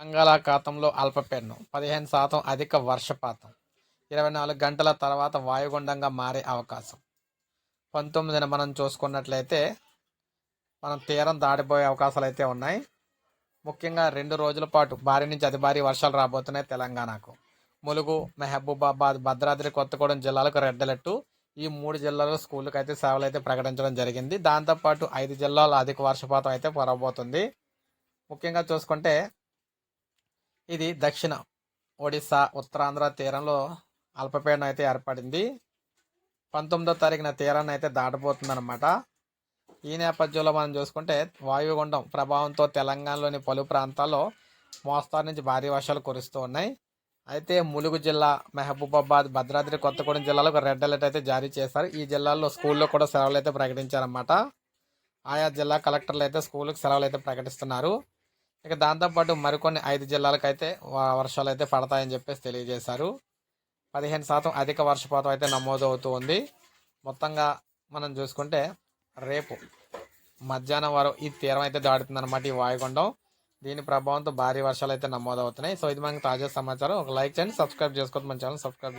బంగాళాఖాతంలో అల్పపీడనం పదిహేను శాతం అధిక వర్షపాతం ఇరవై నాలుగు గంటల తర్వాత వాయుగుండంగా మారే అవకాశం. పంతొమ్మిదిన మనం చూసుకున్నట్లయితే మనం తీరం దాటిపోయే అవకాశాలు అయితే ఉన్నాయి. ముఖ్యంగా రెండు రోజుల పాటు భారీ నుంచి అతి భారీ వర్షాలు రాబోతున్నాయి తెలంగాణకు. ములుగు మెహబూబాబాద్ భద్రాద్రి కొత్తగూడెం జిల్లాలకు రెడ్ అలర్ట్. ఈ మూడు జిల్లాలో స్కూళ్ళకి అయితే సేవలు అయితే ప్రకటించడం జరిగింది. దాంతోపాటు ఐదు జిల్లాల్లో అధిక వర్షపాతం అయితే పడబోతుంది ముఖ్యంగా చూసుకుంటే ఇది దక్షిణ ఒడిశా ఉత్తరాంధ్ర తీరంలో అల్పపీడనం అయితే ఏర్పడింది. పంతొమ్మిదో తారీఖున తీరాన్ని అయితే దాటబోతుందన్నమాట. ఈ నేపథ్యంలో మనం చూసుకుంటే వాయుగుండం ప్రభావంతో తెలంగాణలోని పలు ప్రాంతాల్లో మోస్తారు నుంచి భారీ వర్షాలు కురుస్తూ ఉన్నాయి. అయితే ములుగు జిల్లా మహబూబాబాద్ భద్రాద్రి కొత్తగూడెం జిల్లాలకు రెడ్ అలర్ట్ అయితే జారీ చేశారు. ఈ జిల్లాల్లో స్కూల్లో కూడా సెలవులు అయితే ప్రకటించారన్నమాట. ఆయా జిల్లా కలెక్టర్లు అయితే స్కూళ్ళకి సెలవులు అయితే ప్రకటిస్తున్నారు. ఇక దాంతోపాటు మరికొన్ని ఐదు జిల్లాలకు అయితే వ- వర్షాలు అయితే పడతాయని చెప్పేసి తెలియజేశారు. పదిహేను శాతం అధిక వర్షపాతం అయితే నమోదవుతూ ఉంది. మొత్తంగా మనం చూసుకుంటే రేపు మధ్యాహ్నం వరకు ఈ తీరం అయితే దాడుతుందన్నమాట ఈ వాయుగుండం. దీని ప్రభావంతో భారీ వర్షాలు అయితే నమోదవుతున్నాయి. సో ఇది మనకి తాజా సమాచారం. ఒక లైక్ చేయండి సబ్స్క్రైబ్ చేసుకోవద్దు మన ఛానల్ సబ్స్క్రైబ్